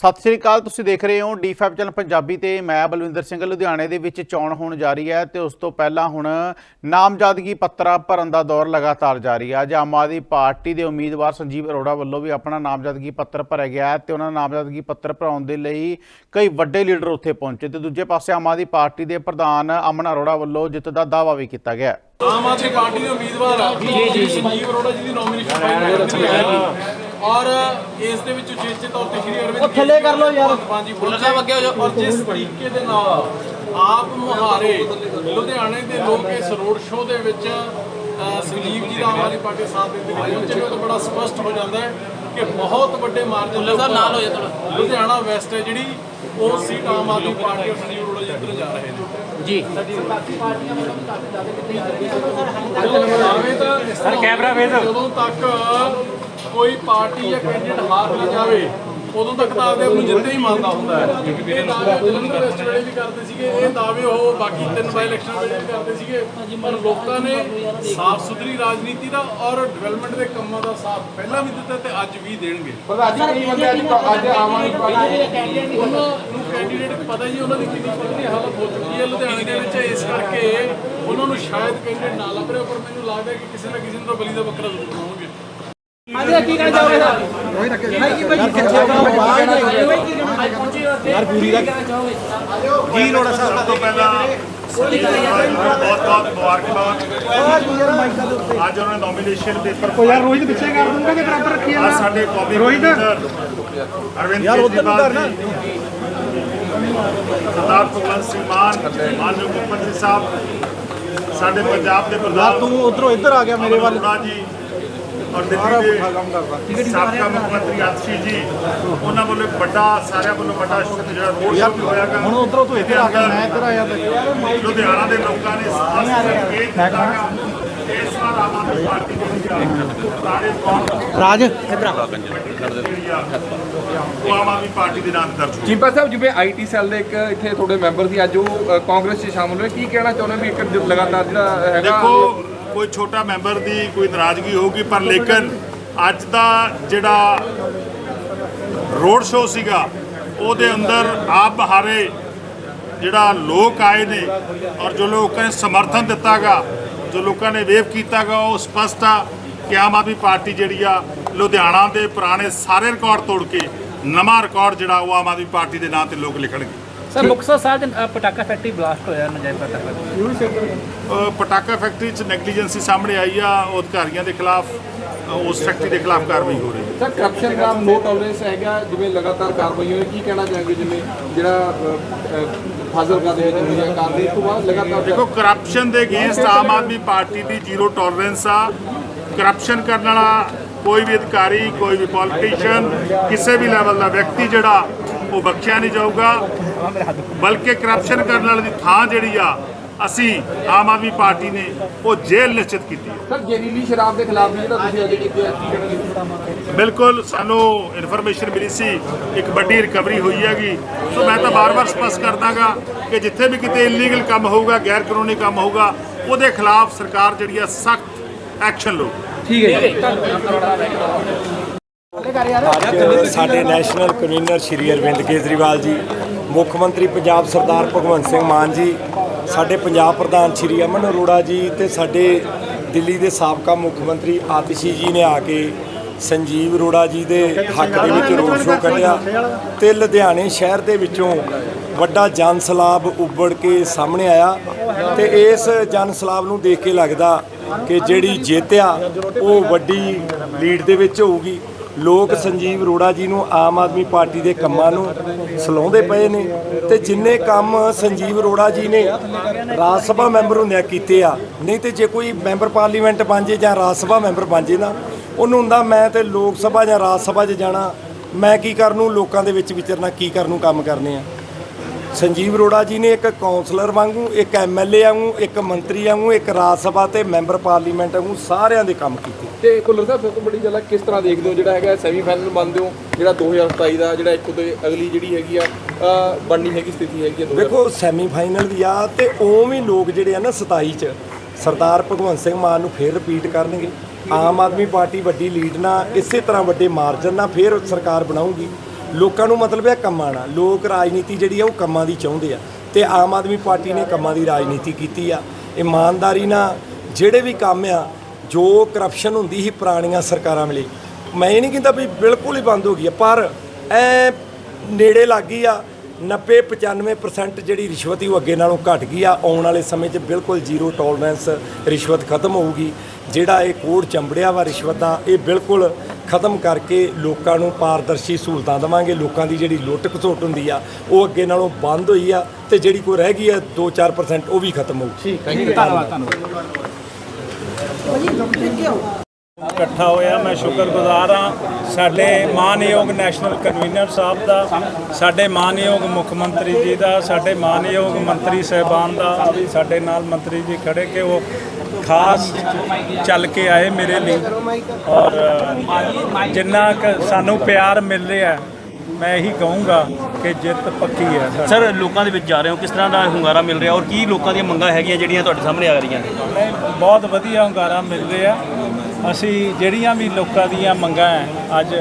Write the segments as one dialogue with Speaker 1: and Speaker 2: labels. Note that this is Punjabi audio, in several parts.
Speaker 1: ਸਤਿ ਸ੍ਰੀ ਅਕਾਲ ਤੁਸੀਂ ਦੇਖ ਰਹੇ ਹੋ ਡੀ5 ਚੈਨਲ ਪੰਜਾਬੀ ਤੇ ਮੈਂ ਬਲਵਿੰਦਰ ਸਿੰਘ ਲੁਧਿਆਣੇ ਦੇ ਵਿੱਚ ਚੋਣ ਹੋਣ ਜਾ ਰਹੀ ਹੈ ਤੇ ਉਸ ਤੋਂ ਪਹਿਲਾਂ ਹੁਣ ਨਾਮਜ਼ਦਗੀ ਪੱਤਰਾਂ ਭਰਨ ਦਾ ਦੌਰ ਲਗਾਤਾਰ ਜਾਰੀ ਹੈ। ਅੱਜ ਆਮ ਆਦਮੀ ਪਾਰਟੀ ਦੇ ਉਮੀਦਵਾਰ ਸੰਜੀਵ ਅਰੋੜਾ ਵੱਲੋਂ ਵੀ ਆਪਣਾ ਨਾਮਜ਼ਦਗੀ ਪੱਤਰ ਭਰਿਆ ਗਿਆ ਤੇ ਉਹਨਾਂ ਦਾ ਨਾਮਜ਼ਦਗੀ ਪੱਤਰ ਭਰਾਉਣ ਦੇ ਲਈ ਕਈ ਵੱਡੇ ਲੀਡਰ ਉੱਥੇ ਪਹੁੰਚੇ ਤੇ ਦੂਜੇ ਪਾਸੇ ਆਮ ਆਦਮੀ ਪਾਰਟੀ ਦੇ ਪ੍ਰਧਾਨ ਅਮਨ ਅਰੋੜਾ ਵੱਲੋਂ ਜਿੱਤ ਦਾ ਦਾਅਵਾ ਵੀ ਕੀਤਾ ਗਿਆ
Speaker 2: ਆਮ ਆਦਮੀ ਪਾਰਟੀ ਦੇ ਉਮੀਦਵਾਰ ਆ। ਜੀ ਜੀ ਸੰਜੀਵ ਅਰੋੜਾ ਜੀ ਦੀ ਨੋਮੀਨੇਸ਼ਨ ਰੱਖੀ ਹੈ। ਔਰ ਇਸ ਦੇ ਵਿੱਚ ਉਚੇਚੇ ਤੌਰ ਤੇ ਸ਼੍ਰੀ ਅਰਵਿੰਦ ਉਹ ਥੱਲੇ ਕਰ ਲਓ ਯਾਰ। ਹਾਂਜੀ ਬੁਲਟਾ ਅੱਗੇ ਹੋ ਜਾਓ। ਔਰ ਜਿਸ ਤਰੀਕੇ ਦੇ ਨਾਲ ਆਪ ਮੁਹਾਰੇ ਲੁਧਿਆਣੇ ਦੇ ਲੋਕ ਇਸ ਰੋਡ ਸ਼ੋਅ ਦੇ ਵਿੱਚ ਸੰਜੀਵ ਜੀ ਦਾ ਆਦਮੀ ਪਾਰਟੀ ਸਾਥ ਦਿੰਦੇ ਨੇ ਪਹੁੰਚੇ ਤਾਂ ਬੜਾ ਸਪਸ਼ਟ ਹੋ ਜਾਂਦਾ ਹੈ ਕਿ ਬਹੁਤ ਵੱਡੇ ਮਾਰਜਨ ਦੇ ਨਾਲ ਹੋ ਜਾ ਲੁਧਿਆਣਾ ਵੈਸਟ ਹੈ ਜਿਹੜੀ ਉਹ ਸੀਟ ਆਮ ਆਦਮੀ ਪਾਰਟੀ ਸੰਜੀਵ ਅਰੋੜਾ ਜੀ ਇੱਧਰ ਜਾ ਰਹੇ ਨੇ। ਸਰ ਕੈਮਰਾ ਵੇਜ਼ ਜਦੋਂ ਤੱਕ ਕੋਈ ਪਾਰਟੀ ਜਾਂ ਕੈਂਡੀਡੇਟ ਹਾਰ ਨਾ ਜਾਵੇ ਉਦੋਂ ਤੱਕ ਤਾਂ ਆਪਦੇ ਆਪ ਨੂੰ ਜਿੱਤੇ ਹੀ ਮੰਨਦਾ ਹੁੰਦਾ ਹੈ। ਇਹ ਦਾਅਵੇ ਜਲੰਧਰ ਵੈਸਟ ਵੇਲੇ ਵੀ ਕਰਦੇ ਸੀਗੇ ਇਹ ਦਾਅਵੇ ਉਹ ਬਾਕੀ ਤਿੰਨ ਬਾਈ ਇਲੈਕਸ਼ਨ ਵੇਲੇ ਵੀ ਕਰਦੇ ਸੀਗੇ। ਪਰ ਲੋਕਾਂ ਨੇ ਸਾਫ਼ ਸੁਥਰੀ ਰਾਜਨੀਤੀ ਦਾ ਔਰ ਡਿਵੈਲਪਮੈਂਟ ਦੇ ਕੰਮਾਂ ਦਾ ਸਾਥ ਪਹਿਲਾਂ ਵੀ ਦਿੱਤਾ ਤੇ ਅੱਜ ਵੀ ਦੇਣਗੇ।
Speaker 3: ਪਰ ਅੱਜ ਕਈ ਬੰਦੇ ਅੱਜ ਅੱਜ ਆਮ ਆਦਮੀ ਪਾਰਟੀ
Speaker 2: ਉਹਨਾਂ ਨੂੰ ਕੈਂਡੀਡੇਟ ਪਤਾ ਜੀ ਉਹਨਾਂ ਦੀ ਕਿੰਨੀ ਪਤਲੀ ਹਾਲਤ ਹੋ ਚੁੱਕੀ ਹੈ। ਲੁਧਿਆਣੇ ਦੇ ਵਿੱਚ ਇਸ ਕਰਕੇ ਉਹਨਾਂ ਨੂੰ ਸ਼ਾਇਦ ਕੈਂਡੀਡੇਟ ਨਾ ਲੱਭ ਰਿਹਾ ਪਰ ਮੈਨੂੰ ਲੱਗਦਾ ਕਿ ਕਿਸੇ ਨਾ ਕਿਸੇ ਨੂੰ ਤਾਂ ਬਲੀ ਦਾ ਬੱਕਰਾ ਜ਼ਰੂਰ ਬਣਾਉਣਗੇ
Speaker 4: ਸਭ ਤੋਂ ਪਹਿਲਾਂ ਬਹੁਤ ਬਹੁਤ ਮੁਬਾਰਕਬਾਦ ਅੱਜ ਉਹਨਾਂ ਨੇ ਨੋਮੀਨੇਸ਼ਨ ਪੇਪਰ ਉਹ ਯਾਰ ਰੋਹਿਤ ਪਿੱਛੇ ਕਰ ਦੂੰਗਾ ਕਿ ਬਰਾਬਰ ਰੱਖੀ ਆ ਸਾਡੇ ਕੌਮੀ ਰੋਹਿਤ ਅਰਵਿੰਦ ਯਾਰ ਉਧਰ ਨੂੰ ਕਰਨਾ ਸਰਦਾਰ ਭਗਵੰਤ ਸਿੰਘ ਮਾਨ ਮਾਨਯੋਗ ਮੁੱਖ ਮੰਤਰੀ ਸਾਹਿਬ ਸਾਡੇ ਪੰਜਾਬ ਦੇ ਪ੍ਰਧਾਨ ਤੂੰ ਉਧਰੋਂ ਇੱਧਰ ਆ ਗਿਆ ਮੇਰੇ ਵੱਲ ਜੀ ਔਰ ਦਿੱਲੀ ਦੇ ਸਾਬਕਾ ਮੁੱਖ ਮੰਤਰੀ ਆਤਸ਼ੀ ਜੀ ਉਹਨਾਂ ਵੱਲੋਂ ਵੱਡਾ ਸਾਰਿਆਂ ਵੱਲੋਂ ਵੱਡਾ ਜਿਹੜਾ ਰੋਡ ਸ਼ੋਅ ਵੀ ਹੋਇਆਗਾ। ਹੁਣ ਉਧਰੋਂ ਤੂੰ ਇੱਧਰ ਆ ਗਿਆ ਮੈਂ ਇੱਧਰ ਆਇਆ ਲੁਧਿਆਣਾ ਦੇ ਲੋਕਾਂ ਨੇ ਸਾਥ ਇਸ ਵਾਰ ਆਮ ਆਦਮੀ ਪਾਰਟੀ ਦੇ ਸਾਰੇ ਕੌਮ
Speaker 5: ਰਾਜ।
Speaker 4: ਆਮ ਆਦਮੀ ਪਾਰਟੀ ਦੇ ਨਾਮ ਦਰਜ।
Speaker 3: ਚੀਪਾ ਸਾਹਿਬ ਜਿਵੇਂ ਆਈਟੀ ਸੈੱਲ ਦੇ ਇੱਕ ਇੱਥੇ ਤੁਹਾਡੇ ਮੈਂਬਰ ਸੀ ਅੱਜ ਉਹ ਕਾਂਗਰਸ 'ਚ ਸ਼ਾਮਲ ਹੋਏ। ਕੀ ਕਹਿਣਾ ਚਾਹੁੰਦੇ ਵੀ ਇੱਕ ਲਗਾਤਾਰ ਜਿਹੜਾ ਹੈਗਾ
Speaker 4: ਦੇਖੋ ਕੋਈ ਛੋਟਾ ਮੈਂਬਰ ਦੀ ਕੋਈ ਨਾਰਾਜ਼ਗੀ ਹੋਊਗੀ, ਪਰ ਲੇਕਿਨ ਅੱਜ ਦਾ ਜਿਹੜਾ ਰੋਡ ਸ਼ੋਅ ਸੀਗਾ, ਉਹਦੇ ਅੰਦਰ ਆਪ ਬਹਾਰੇ ਜਿਹੜਾ ਲੋਕ ਆਏ ਨੇ ਔਰ ਜੋ ਲੋਕਾਂ ਨੇ ਸਮਰਥਨ ਦਿੱਤਾਗਾ, ਜੋ ਲੋਕਾਂ ਨੇ ਵੇਵ ਕੀਤਾਗਾ, ਉਹ ਸਪਸ਼ਟ ਆ ਕਿ ਆਮ ਆਦਮੀ ਪਾਰਟੀ ਜਿਹੜੀ ਆ, ਲੁਧਿਆਣਾ ਦੇ ਪੁਰਾਣੇ ਸਾਰੇ ਰਿਕਾਰਡ ਤੋੜ ਕੇ ਨਵਾਂ ਰਿਕਾਰਡ ਜਿਹੜਾ ਉਹ ਆਮ ਆਦਮੀ ਪਾਰਟੀ ਦੇ ਨਾਂ ਤੇ ਲੋਕ ਲਿਖਣਗੇ।
Speaker 5: ਸਰ ਮੁਕਤਸਰ ਸਾਹਿਬ ਦੇ ਪਟਾਕਾ ਫੈਕਟਰੀ ਬਲਾਸਟ ਹੋਇਆ ਨਜਾਇਜ਼ ਪਟਾਕਾ
Speaker 4: ਪਟਾਕਾ ਫੈਕਟਰੀ 'ਚ ਨੈਗਲੀਜੈਂਸੀ ਸਾਹਮਣੇ ਆਈ ਆ ਉਹ ਅਧਿਕਾਰੀਆਂ ਦੇ ਖਿਲਾਫ ਉਸ ਫੈਕਟਰੀ ਦੇ ਖਿਲਾਫ ਕਾਰਵਾਈ ਹੋ ਰਹੀ ਹੈ।
Speaker 3: ਸਰ ਕਰਪਸ਼ਨ ਦਾ ਨੋ ਟੋਲਰੈਂਸ ਹੈਗਾ ਜਿਵੇਂ ਲਗਾਤਾਰ ਕਾਰਵਾਈ ਹੋਈ ਕੀ ਕਹਿਣਾ ਚਾਹਾਂਗੇ? ਜਿਵੇਂ ਜਿਹੜਾ ਫਾਜ਼ਿਲਕਾ ਦੇ ਵਿੱਚ ਹੋਈ ਹੈ ਕਾਰਵਾਈ ਤੋਂ ਬਾਅਦ ਲਗਾਤਾਰ
Speaker 4: ਦੇਖੋ ਕਰਪਸ਼ਨ ਦੇ ਅਗੇਂਸਟ ਆਮ ਆਦਮੀ ਪਾਰਟੀ ਦੀ ਜ਼ੀਰੋ ਟੋਲਰੈਂਸ ਆ। ਕਰਪਸ਼ਨ ਕਰਨ ਵਾਲਾ ਕੋਈ ਵੀ ਅਧਿਕਾਰੀ ਕੋਈ ਵੀ ਪੋਲੀਟੀਸ਼ੀਅਨ ਕਿਸੇ ਵੀ ਲੈਵਲ ਦਾ ਵਿਅਕਤੀ ਜਿਹੜਾ ਉਹ ਬਖਸ਼ਿਆ ਨਹੀਂ ਜਾਊਗਾ। ਬਲਕਿ ਕਰਪਸ਼ਨ ਕਰਨ ਵਾਲੇ ਦੀ ਥਾਂ ਜਿਹੜੀ ਆ ਅਸੀਂ ਆਮ ਆਦਮੀ ਪਾਰਟੀ ਨੇ ਉਹ ਜੇਲ੍ਹ ਨਿਸ਼ਚਿਤ ਕੀਤੀ ਹੈ।
Speaker 3: ਸਰ ਜ਼ਹਿਰੀਲੀ ਸ਼ਰਾਬ ਦੇ ਖਿਲਾਫ ਵੀ ਜਿਹੜਾ ਤੁਸੀਂ ਅੱਜ ਕੀਤੇ
Speaker 4: ਬਿਲਕੁਲ ਸਾਨੂੰ ਇਨਫੋਰਮੇਸ਼ਨ ਮਿਲੀ ਸੀ ਇੱਕ ਵੱਡੀ ਰਿਕਵਰੀ ਹੋਈ ਹੈਗੀ। ਸੋ ਮੈਂ ਤਾਂ ਬਾਰ-ਬਾਰ ਸਪਸ਼ਟ ਕਰਦਾਗਾ ਕਿ ਜਿੱਥੇ ਵੀ ਕਿਤੇ ਇਲੀਗਲ ਕੰਮ ਹੋਊਗਾ ਗੈਰ ਕਾਨੂੰਨੀ ਕੰਮ ਹੋਊਗਾ ਉਹਦੇ ਖਿਲਾਫ ਸਰਕਾਰ ਜਿਹੜੀ ਆ ਸਖਤ ਐਕਸ਼ਨ ਲਊ
Speaker 6: ਅੱਜ ਸਾਡੇ ਨੈਸ਼ਨਲ ਕਨਵੀਨਰ ਸ਼੍ਰੀ ਅਰਵਿੰਦ ਕੇਜਰੀਵਾਲ ਜੀ, ਮੁੱਖ ਮੰਤਰੀ ਪੰਜਾਬ ਸਰਦਾਰ ਭਗਵੰਤ ਸਿੰਘ ਮਾਨ ਜੀ, ਸਾਡੇ ਪੰਜਾਬ ਪ੍ਰਧਾਨ ਸ਼੍ਰੀ ਅਮਨ ਅਰੋੜਾ ਜੀ ਤੇ ਸਾਡੇ ਦਿੱਲੀ ਦੇ ਸਾਬਕਾ ਮੁੱਖ ਮੰਤਰੀ ਆਤਿਸ਼ੀ ਜੀ ਨੇ ਆ ਕੇ ਸੰਜੀਵ ਅਰੋੜਾ ਜੀ ਦੇ ਹੱਕ ਦੇ ਵਿੱਚ ਰੋਡ ਸ਼ੋਅ ਕੱਢਿਆ ਤੇ ਲੁਧਿਆਣੇ ਸ਼ਹਿਰ ਦੇ ਵਿੱਚੋਂ ਵੱਡਾ ਜਨ ਸਲਾਬ ਉੱਬੜ ਕੇ ਸਾਹਮਣੇ ਆਇਆ। ਤੇ ਇਸ ਜਨ ਸਲਾਬ ਨੂੰ ਦੇਖ ਕੇ ਲੱਗਦਾ ਕਿ ਜਿਹੜੀ ਜਿੱਤ ਆ, ਉਹ ਵੱਡੀ ਲੀਡ ਦੇ ਵਿੱਚ ਹੋਊਗੀ। ਲੋਕ ਸੰਜੀਵ ਅਰੋੜਾ ਜੀ ਨੂੰ ਆਮ ਆਦਮੀ ਪਾਰਟੀ ਦੇ ਕੰਮਾਂ ਨੂੰ ਸਲਾਉਂਦੇ ਪਏ ਨੇ ਤੇ ਜਿੰਨੇ ਕੰਮ ਸੰਜੀਵ ਅਰੋੜਾ ਜੀ ਨੇ ਰਾਜ ਸਭਾ ਮੈਂਬਰ ਹੁੰਦਿਆਂ ਕੀਤੇ ਆ, ਨਹੀਂ ਤੇ ਜੇ ਕੋਈ ਮੈਂਬਰ ਪਾਰਲੀਮੈਂਟ ਬਣ ਜੇ ਜਾਂ ਰਾਜ ਸਭਾ ਮੈਂਬਰ ਬਣ ਜੇ ਨਾ, ਉਹਨੂੰ ਹੁੰਦਾ ਮੈਂ ਤੇ ਲੋਕ ਸਭਾ ਜਾਂ ਰਾਜ ਸਭਾ 'ਚ ਜਾਣਾ, ਮੈਂ ਕੀ ਕਰਨ ਨੂੰ, ਲੋਕਾਂ ਦੇ ਵਿੱਚ ਵਿਚਰਨਾ, ਕੀ ਕਰਨ ਨੂੰ ਕੰਮ ਕਰਨੇ ਆ। ਸੰਜੀਵ ਅਰੋੜਾ ਜੀ ਨੇ ਇੱਕ ਕਾਉਂਸਲਰ ਵਾਂਗੂ ਇੱਕ ਐਮਐਲਏ ਵਾਂਗੂ ਇੱਕ ਮੰਤਰੀ ਵਾਂਗੂ ਇੱਕ ਰਾਜ ਸਭਾ ਤੇ ਮੈਂਬਰ ਪਾਰਲੀਮੈਂਟ ਵਾਂਗੂ ਸਾਰਿਆਂ ਦੇ ਕੰਮ ਕੀਤੇ।
Speaker 3: ਤੇ ਕੁੱਲਰ ਸਾਹਿਬ ਸਭ ਤੋਂ ਵੱਡੀ ਗੱਲ ਹੈ ਕਿਸ ਤਰ੍ਹਾਂ ਦੇਖਦੇ ਹੋ ਜਿਹੜਾ ਹੈਗਾ ਸੈਮੀਫਾਈਨਲ ਮੰਨਦੇ ਹੋ ਜਿਹੜਾ 2027 ਦਾ ਜਿਹੜਾ ਇੱਕ ਉਹਦੇ ਅਗਲੀ ਜਿਹੜੀ ਹੈਗੀ ਆ ਬਣਨੀ ਹੈਗੀ ਸਥਿਤੀ ਹੈਗੀ ਆ 2027
Speaker 6: ਵੇਖੋ ਸੈਮੀਫਾਈਨਲ ਵੀ ਆ ਤੇ ਉਵੇਂ ਲੋਕ ਜਿਹੜੇ ਆ ਨਾ 27 ਚ ਸਰਦਾਰ ਭਗਵੰਤ ਸਿੰਘ ਮਾਨ ਨੂੰ ਫੇਰ ਰਿਪੀਟ ਕਰਨਗੇ। ਆਮ ਆਦਮੀ ਪਾਰਟੀ ਵੱਡੀ ਲੀਡ ਨਾਲ ਇਸੇ ਤਰ੍ਹਾਂ ਵੱਡੇ ਮਾਰਜਨ ਨਾਲ ਫੇਰ ਸਰਕਾਰ ਬਣਾਊਗੀ। ਲੋਕਾਂ ਨੂੰ ਮਤਲਬ ਹੈ ਕੰਮਾਂ ਨਾਲ। ਲੋਕ ਰਾਜਨੀਤੀ ਜਿਹੜੀ ਆ, ਉਹ ਕੰਮਾਂ ਦੀ ਚਾਹੁੰਦੇ ਆ। ਤੇ ਆਮ ਆਦਮੀ ਪਾਰਟੀ ਨੇ ਕੰਮਾਂ ਦੀ ਰਾਜਨੀਤੀ ਕੀਤੀ ਆ। ਇਮਾਨਦਾਰੀ ਨਾਲ ਜਿਹੜੇ ਵੀ ਕੰਮ ਆ, ਜੋ ਕਰਪਸ਼ਨ ਹੁੰਦੀ ਸੀ, ਪੁਰਾਣੀਆਂ ਸਰਕਾਰਾਂ ਵੇਲੇ ਮੈਂ ਇਹ ਨਹੀਂ ਕਹਿੰਦਾ ਵੀ ਬਿਲਕੁਲ ਹੀ ਬੰਦ ਹੋ ਗਈ ਆ, ਪਰ ਐ ਨੇੜੇ ਲੱਗ ਗਈ ਆ। 90 95% ਜਿਹੜੀ ਰਿਸ਼ਵਤ ਸੀ, ਉਹ ਅੱਗੇ ਨਾਲੋਂ ਘਟ ਗਈ ਆ। ਆਉਣ ਵਾਲੇ ਸਮੇਂ 'ਚ ਬਿਲਕੁਲ ਜ਼ੀਰੋ ਟੋਲਰੈਂਸ ਰਿਸ਼ਵਤ ਖਤਮ ਹੋਊਗੀ। ਜਿਹੜਾ ਇਹ ਕੋਡ ਚੰਬੜਿਆ ਵਾ ਰਿਸ਼ਵਤ ਦਾ ਇਹ ਬਿਲਕੁਲ ਖਤਮ ਕਰਕੇ ਲੋਕਾਂ ਨੂੰ ਪਾਰਦਰਸ਼ੀ ਸਹੂਲਤਾਂ ਦੇਵਾਂਗੇ। ਲੋਕਾਂ ਦੀ ਜਿਹੜੀ ਲੁੱਟ ਖਸੁੱਟ ਹੁੰਦੀ ਆ ਉਹ ਅੱਗੇ ਨਾਲੋਂ ਬੰਦ ਹੋਈ ਆ ਤੇ ਜਿਹੜੀ ਕੋਈ ਰਹਿ ਗਈ ਆ 2-4% ਉਹ ਵੀ ਖਤਮ ਹੋਊ
Speaker 5: ਧੰਨਵਾਦ। ਧੰਨਵਾਦ।
Speaker 7: ਇਕੱਠਾ ਹੋਇਆ ਮੈਂ ਸ਼ੁਕਰਗੁਜ਼ਾਰ ਹਾਂ। ਸਾਡੇ ਮਾਨਯੋਗ ਨੈਸ਼ਨਲ ਕਨਵੀਨਰ ਸਾਹਿਬ ਦਾ ਸਾਡੇ ਮਾਨਯੋਗ ਮੁੱਖ ਮੰਤਰੀ ਜੀ ਦਾ ਸਾਡੇ ਮਾਨਯੋਗ ਮੰਤਰੀ ਸਹਿਬਾਨ ਦਾ ਸਾਡੇ ਨਾਲ ਮੰਤਰੀ ਜੀ ਖੜੇ ਕਿ ਉਹ ਖਾਸ ਚੱਲ ਕੇ ਆਏ ਮੇਰੇ ਲਈ। ਔਰ ਜਿੰਨਾ ਸਾਨੂੰ ਪਿਆਰ ਮਿਲ ਰਿਹਾ ਮੈਂ ਇਹੀ ਕਹੂੰਗਾ ਕਿ ਜਿੱਤ ਪੱਕੀ ਹੈ।
Speaker 8: ਸਰ ਲੋਕਾਂ ਦੇ ਵਿੱਚ ਜਾ ਰਹੇ ਹੋ ਕਿਸ ਤਰ੍ਹਾਂ ਦਾ ਹੁੰਗਾਰਾ ਮਿਲ ਰਿਹਾ? ਔਰ ਕੀ ਲੋਕਾਂ ਦੀਆਂ ਮੰਗਾਂ ਹੈਗੀਆਂ ਜਿਹੜੀਆਂ ਤੁਹਾਡੇ ਸਾਹਮਣੇ ਆ ਰਹੀਆਂ ਨੇ?
Speaker 7: ਬਹੁਤ ਵਧੀਆ ਹੁੰਗਾਰਾ ਮਿਲ ਰਿਹਾ। ਅਸੀਂ ਜਿਹੜੀਆਂ ਵੀ ਲੋਕਾਂ ਦੀਆਂ ਮੰਗਾਂ ਹੈ ਅੱਜ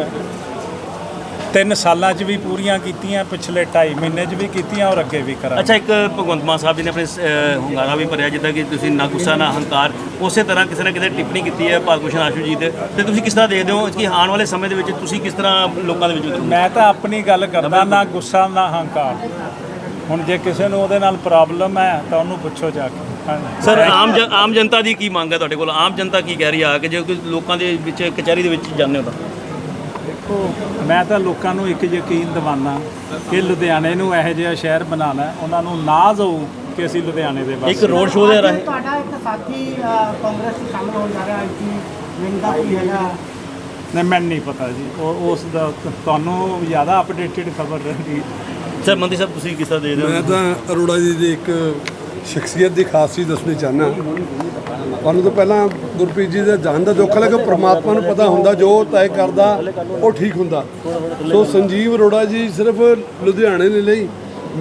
Speaker 7: ਤਿੰਨ ਸਾਲਾਂ 'ਚ ਵੀ ਪੂਰੀਆਂ ਕੀਤੀਆਂ ਪਿਛਲੇ 2.5 ਮਹੀਨੇ 'ਚ ਵੀ ਕੀਤੀਆਂ ਔਰ ਅੱਗੇ ਵੀ ਕਰਾਂਗੇ।
Speaker 8: ਅੱਛਾ ਇੱਕ ਭਗਵੰਤ ਮਾਨ ਸਾਹਿਬ ਜੀ ਨੇ ਆਪਣੇ ਅਹ, ਹੁੰਗਾਰਾ ਵੀ ਭਰਿਆ ਜਿੱਦਾਂ ਕਿ ਤੁਸੀਂ ਨਾ ਗੁੱਸਾ ਨਾ ਹੰਕਾਰ ਉਸੇ ਤਰ੍ਹਾਂ ਕਿਸੇ ਨਾ ਕਿਤੇ ਟਿੱਪਣੀ ਕੀਤੀ ਹੈ ਭਾਰਤ ਭੂਸ਼ਣ ਆਸ਼ੂ ਜੀ ਤੇ। ਤੇ ਤੁਸੀਂ ਕਿਸ ਤਰ੍ਹਾਂ ਦੇਖਦੇ ਹੋ ਕਿ ਆਉਣ ਵਾਲੇ ਸਮੇਂ ਦੇ ਵਿੱਚ ਤੁਸੀਂ ਕਿਸ ਤਰ੍ਹਾਂ ਲੋਕਾਂ ਦੇ ਵਿੱਚ ਉਤਰੋਗੇ?
Speaker 7: ਮੈਂ ਤਾਂ ਆਪਣੀ ਗੱਲ ਕਰਦਾ ਨਾ ਗੁੱਸਾ ਨਾ ਹੰਕਾਰ। ਹੁਣ ਜੇ ਕਿਸੇ ਨੂੰ ਉਹਦੇ ਨਾਲ ਪ੍ਰੋਬਲਮ ਹੈ ਤਾਂ ਉਹਨੂੰ ਪੁੱਛੋ ਜਾ ਕੇ। ਹਾਂਜੀ।
Speaker 8: ਸਰ ਆਮ ਜਨ- ਆਮ ਜਨਤਾ ਦੀ ਕੀ ਮੰਗ ਹੈ ਤੁਹਾਡੇ ਕੋਲ? ਆਮ ਜਨਤਾ ਕੀ ਕਹਿ ਰਹੀ ਆ ਕਿ ਜੇ ਕੋਈ ਲੋਕਾਂ ਦੇ ਵਿੱਚ ਕਚਹਿਰੀ ਦੇ ਵਿੱਚ ਜਾਂਦੇ ਹੋ ਤਾਂ?
Speaker 7: ਦੇਖੋ ਮੈਂ ਤਾਂ ਲੋਕਾਂ ਨੂੰ ਇੱਕ ਯਕੀਨ ਦਿਵਾਨਾ ਕਿ ਲੁਧਿਆਣੇ ਨੂੰ ਇਹੋ ਜਿਹਾ ਸ਼ਹਿਰ ਬਣਾਉਣਾ ਹੈ। ਉਹਨਾਂ ਨੂੰ ਨਾਜ਼ ਹੋਊ ਕਿ ਅਸੀਂ ਲੁਧਿਆਣੇ ਦੇ
Speaker 8: ਇੱਕ
Speaker 7: ਵਾਸੀ
Speaker 8: ਰੋਡ ਸ਼ੋਅ ਦੇ ਰਾਹੀਂ।
Speaker 9: ਤੁਹਾਡਾ ਇੱਕ ਸਾਥੀ ਕਾਂਗਰਸ ਚ ਸ਼ਾਮਲ ਹੋਣ ਜਾ ਰਿਹਾ ਆਈਟੀ ਵਿੰਗ ਦਾ ਕੀ ਹੈਗਾ।
Speaker 7: ਨਹੀਂ ਮੈਨੂੰ ਨਹੀਂ ਪਤਾ ਜੀ। ਉਹ ਉਸ ਦਾ ਤੁਹਾਨੂੰ ਜ਼ਿਆਦਾ ਅਪਡੇਟਡ ਖਬਰ ਰਹਿੰਦੀ
Speaker 8: ਸਰ ਮੰਤਰੀ ਸਾਹਿਬ ਤੁਸੀਂ ਕਿਸ ਤਰ੍ਹਾਂ ਦੇਖਦੇ
Speaker 10: ਮੈਂ
Speaker 8: ਹੋ?
Speaker 10: ਤਾਂ ਅਰੋੜਾ ਜੀ ਦੀ ਇੱਕ ਸ਼ਖਸੀਅਤ ਦੀ ਖਾਸੀ ਦੱਸਣੀ ਚਾਹਨਾ ਤੁਹਾਨੂੰ ਤੋਂ ਪਹਿਲਾਂ ਗੁਰਪ੍ਰੀਤ ਜੀ ਦਾ ਜਾਨ ਦਾ ਦੁੱਖ ਲੱਗਾ ਪ੍ਰਮਾਤਮਾ ਨੂੰ ਪਤਾ ਹੁੰਦਾ ਜੋ ਤੈਅ ਕਰਦਾ ਉਹ ਠੀਕ ਹੁੰਦਾ। ਸੋ ਸੰਜੀਵ ਅਰੋੜਾ ਜੀ ਸਿਰਫ ਲੁਧਿਆਣੇ ਦੇ ਲਈ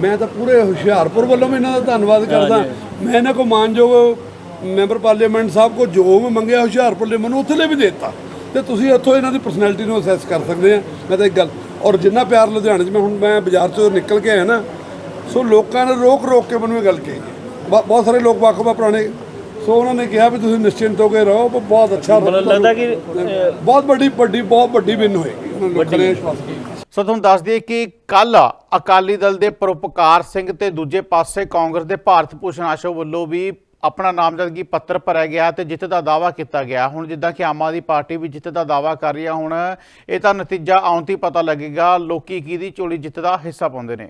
Speaker 10: ਮੈਂ ਤਾਂ ਪੂਰੇ ਹੁਸ਼ਿਆਰਪੁਰ ਵੱਲੋਂ ਵੀ ਇਹਨਾਂ ਦਾ ਧੰਨਵਾਦ ਕਰਦਾ। ਮੈਂ ਇਹਨਾਂ ਕੋ ਮਾਨਯੋਗ ਮੈਂਬਰ ਪਾਰਲੀਮੈਂਟ ਸਾਹਿਬ ਕੋ ਜੋ ਮੈਂ ਮੰਗਿਆ ਹੁਸ਼ਿਆਰਪੁਰ ਲਈ ਮੈਨੂੰ ਉੱਥੇ ਲਈ ਵੀ ਦੇ ਦਿੱਤਾ। ਤੇ ਤੁਸੀਂ ਇੱਥੋਂ ਇਹਨਾਂ ਦੀ ਪਰਸਨੈਲਿਟੀ ਨੂੰ ਅਸੈਸ ਕਰ ਸਕਦੇ ਆ। ਮੈਂ ਤਾਂ ਇੱਕ ਗੱਲ ਔਰ ਜਿੰਨਾ ਪਿਆਰ ਲੁਧਿਆਣੇ 'ਚ ਮੈਂ ਹੁਣ ਮੈਂ ਬਾਜ਼ਾਰ 'ਚੋਂ ਨਿਕਲ ਕੇ ਆਇਆ ਨਾ ਸੋ ਲੋਕਾਂ ਨੇ ਰੋਕ ਰੋਕ ਕੇ ਮੈਨੂੰ ਇਹ ਗੱਲ ਕਹੀ ਬਹੁਤ ਸਾਰੇ ਲੋਕ ਵੱਖ-ਵੱਖ ਪੁਰਾਣੇ ਸੋ ਉਹਨਾਂ ਨੇ ਕਿਹਾ ਵੀ ਤੁਸੀਂ ਨਿਸ਼ਚਿੰਤ ਹੋ ਕੇ ਰਹੋ ਬਹੁਤ ਅੱਛਾ
Speaker 8: ਮਤਲਬ ਲੱਗਦਾ ਕਿ
Speaker 10: ਬਹੁਤ ਵੱਡੀ ਵੱਡੀ ਬਹੁਤ ਵੱਡੀ ਵਿਨ ਹੋਏਗੀ। ਉਹਨਾਂ ਲੋਕਾਂ ਨੇ ਵਿਸ਼ਵਾਸ ਕੀਤਾ।
Speaker 1: ਸੋ ਤੁਹਾਨੂੰ ਦੱਸ ਦਈਏ ਕਿ ਕੱਲ ਅਕਾਲੀ ਦਲ ਦੇ ਪਰਉਪਕਾਰ ਸਿੰਘ ਤੇ ਦੂਜੇ ਪਾਸੇ ਕਾਂਗਰਸ ਦੇ ਭਾਰਤ ਭੂਸ਼ਣ ਆਸ਼ੂ ਵੱਲੋਂ ਵੀ ਆਪਣਾ ਨਾਮਜ਼ਦਗੀ ਪੱਤਰ ਭਰਿਆ ਗਿਆ ਤੇ ਜਿੱਤ ਦਾ ਦਾਵਾ ਕੀਤਾ ਗਿਆ। ਹੁਣ ਜਿੱਦਾਂ ਕਿ ਆਮ ਆਦਮੀ ਪਾਰਟੀ ਵੀ ਜਿੱਤ ਦਾ ਦਾਵਾ ਕਰ ਰਹੀ ਆ ਹੁਣ ਇਹ ਤਾਂ ਨਤੀਜਾ ਆਉਣ ਤੇ ਹੀ ਪਤਾ ਲੱਗੇਗਾ ਲੋਕੀ ਕਿਹਦੀ ਝੋਲੀ ਜਿੱਤ ਦਾ ਹਿੱਸਾ ਪਾਉਂਦੇ ਨੇ।